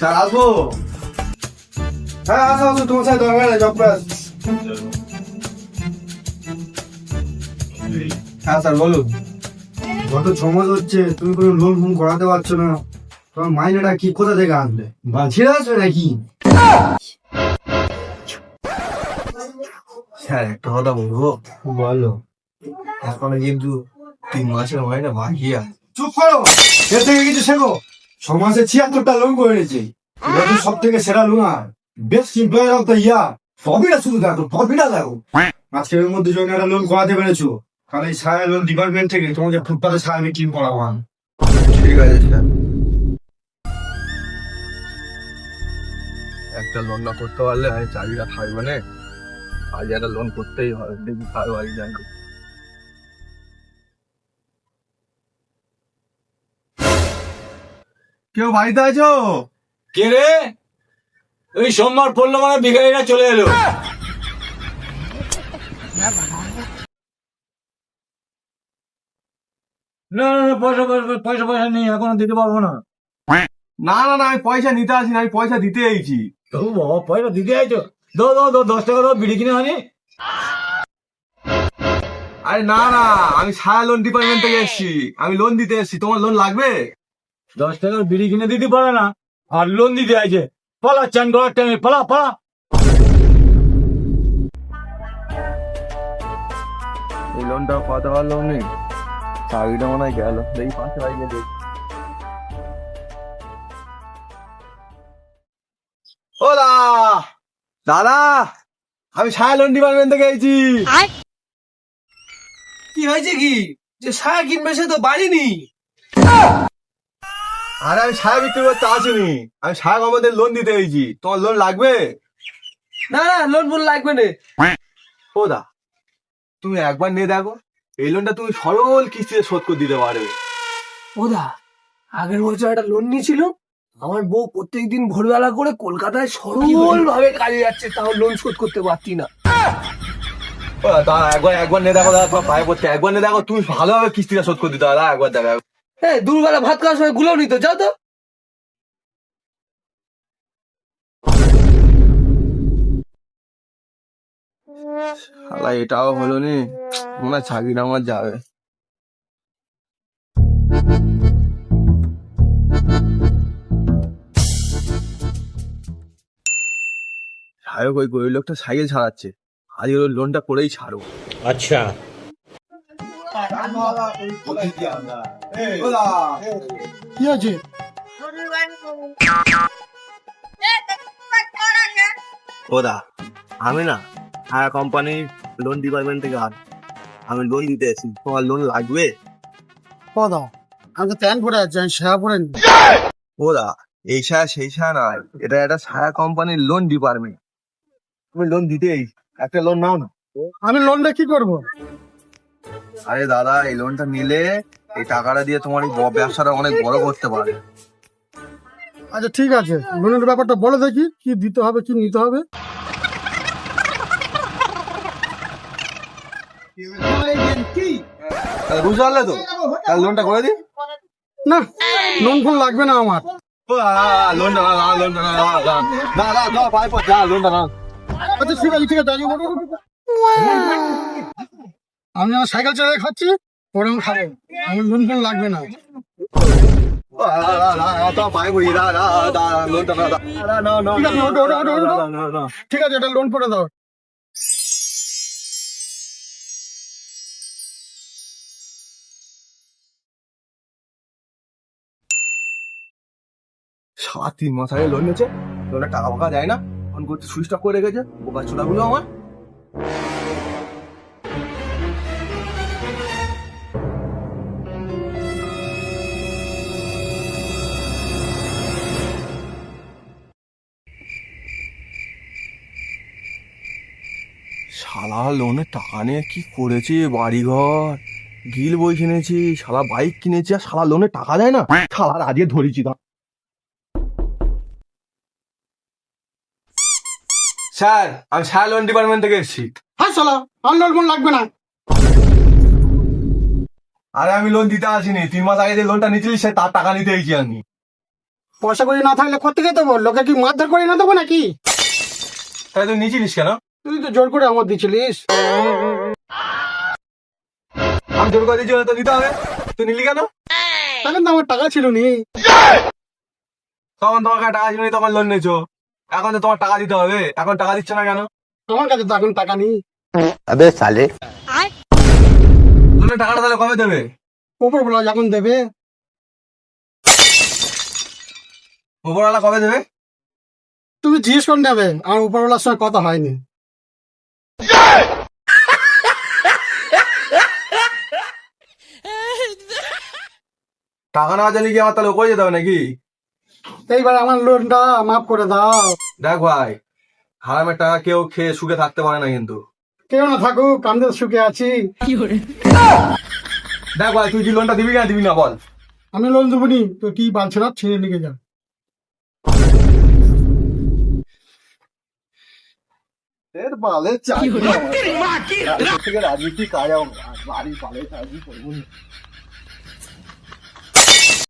Sir আসব? হ্যাঁ আসো আসো তোমার সাথে দরকার নেই। হ্যাঁ স্যার বলুন। গত ছ মাস হচ্ছে তুমি কোনো লোন ফোন করাতে পারছ না। তোমার মাইনেটা কি কোথা থেকে আসবে? বা ছেড়ে আসবে নাকি? স্যার একটা কথা বলব? বলো। এখনও কিন্তু তিন মাসের মাইনে বাকি আছে। চুপ করো! এর থেকে কিছু শেখো। ছ মাসে ছিয়াত্তরটা লোন করে নিয়েছি সব থেকে সেরা loan R best employer of the year প্রফিটটা শুধু দেখো প্রফিটটা দেখো। আজকে এর মধ্যে যদি একটা লোন করাতে পেরেছ। তাহলে এই সারা লোন ডিপার্টমেন্ট থেকে তোমাকে ফুটপাতে সারা আমি ক্লিন করাবো আমি। ঠিক আছে একটা লোন না করতে পারলে আমি চাকরিটা থাকবে না। আজ একটা লোন করতেই হবে দেখি কার বাড়ি যাই। কেউ বাড়িতে আছো? কে রে? ওই সোমবার পড়ল মানে ভিখারিরা চলে এলো। না না না, পয়সা পয়সা পয়সা পয়সা নেই এখনও দিতে পারব না। না না না আমি পয়সা নিতে আসি না আমি পয়সা দিতে ও বাবা পয়সা দিতে আইছো? দো দো দো দশ টাকা দাও বিড়ি কিনে আনি। আরে না না আমি সারা লোন ডিপার্টমেন্ট থেকে এসেছি। আমি লোন দিতে এসেছি তোমার লোন লাগবে? দশ টাকার বিড়ি কিনে দিতে পারে না। আর লোন দিতে আইছে। পালা চান করার টাইমে পালা পালা। এই লোনটা পাতে পারলাম নি চাকরিটা মনে হয় গেল। দেখি পাশে বাড়ি গিয়ে দেখি। ও দা দাদা আমি সারা লোন ডিপার্টমেন্ট থেকে এসেছি। কি হয়েছে কি? যে সায়া কিনবে সে তো বাড়িনি আরে আমি সারা বিক্রি করতে আসিনি। আমি সারা আমাদের লোন দিতে এসেছি। তোমার লোন লাগবে? না না লোন ফোন লাগবে না। ও দা তুমি একবার নিয়ে দেখো। এই লোনটা তুমি সরল কিস্তিতে শোধ করে দিতে পারবে। ওদা আগের বছর একটা লোন নিয়েছিল। আমার বউ প্রত্যেকদিন ভোরবেলা করে কলকাতায় সরল ভাবে কাজে যাচ্ছে তাও লোন শোধ করতে পারতি না। ও একবার একবার নিয়ে দেখো দাদা তোমার পায়ে পড়ছে। একবার নিয়ে দেখো তুমি ভালোভাবে কিস্তিটা শোধ করে দিতে দাদা একবার দেখো হ্যাঁ দুপুরবেলা ভাত খাওয়ার সময়গুলো নিত যাও তো। শালা এটাও হলো নি? মনে হয় চাকরিটা আমার যাবে। সায়ক ওই গরিব লোকটা সাইকেল ছাড়াচ্ছে। আজকে ওর লোনটা করেই ছাড়ো আচ্ছা। কি আছে ও দা আমি না হায়া কোম্পানির লোন ডিপার্টমেন্ট থেকে আর আমি লোন দিতে এসেছি তোমার লোন লাগবে? দাও আমি তো প্যান্ট পরে আছি আমি সেরা পরে নি ও দা এই ছায়া সেই ছায়া নয় এটা একটা ছায়া কোম্পানির লোন ডিপার্টমেন্ট তুমি লোন দিতেই একটা লোন নাও না। আমি লোনটা কি করব? আরে দাদা এই লোনটা নিলে এই টাকাটা দিয়ে তোমার এই ব্যবসাটা অনেক বড় করতে পারে। আচ্ছা ঠিক আছে। লোনের ব্যাপারটা বলে দেখি কি দিতে হবে কি নিতে হবে। বুঝতে পারলে তো? তাহলে লোনটা করে দিই? না লোন ফোন লাগবে না আমার। লোনটা না, লোনটা না, না, না, না, না, না, পায়ে লোনটা না। আচ্ছা ঠিক আছে ঠিক আছে আমি আমার সাইকেল চালিয়ে খাচ্ছি পরে খাব। আমার লোন ফোন লাগবে না। ঠিক আছে, এটা লোন করে দাও। সাত তিন মাস আগে লোন নিয়েছে লোনে টাকা ফাঁকা যায় না। ফোন করতে সুইচ করে রেখেছে। বোকা চোদাগুলো আমার। শালা লোনে টাকা নিয়ে কি করেছে বাড়িঘর? গিল বই কিনেছি শালা বাইক কিনেছি আর শালা লোনে টাকা দেয় না? শালা আজকে ধরেছি দা স্যার আমি সারা লোন ডিপার্টমেন্ট থেকে এসেছি। হ্যাঁ চলো আমার লোন লাগবে না। আরে আমি লোন দিতে আসিনি তিন মাস আগে যে লোনটা নিয়েছিলি সে তার টাকা নিতে এসেছি আমি। পয়সা করে না থাকলে কোথেকে দেবো? লোকে কি মারধর করে না দেবো নাকি? তাই তুই নিয়েছিলিস কেন? তুই তো জোর করে আমার দিছিলিস। আমি জোর করে দিয়েছি তো দিতে হবে। তুই নিলি কেন? তখন তো আমার টাকা ছিল নি তখন তোমার কাছে টাকা ছিল না, তখন লোন নিয়েছো। এখন তো তোমার টাকা দিতে হবে। এখন টাকা দিচ্ছে না কেন? আমার কাছে তো এখন টাকা নেই। লোনের টাকাটা তাহলে কবে দেবে? ওপর বলা যখন দেবে উপরওয়ালা কবে দেবে? তুমি জিজ্ঞেস করে নেবে আমার উপরওয়ালার সঙ্গে কথা হয়নি। টাকা না জানি কি আমার তাহলে উপরে যেতে হবে নাকি? এইবার আমার লোনটা মাফ করে দাও। দেখ ভাই হারামের টাকা কেউ খেয়ে সুখে থাকতে পারে না কিন্তু। কেউ না থাকুক আমি তো সুখে আছি। দেখ ভাই তুই কি লোনটা দিবি না দিবি না বল। আমি লোন দেবো নি তো কি বালছে না ছিঁড়ে নিয়ে যা এর বালে চাই। রাজনীতি কাজ বাড়ি কাজই করব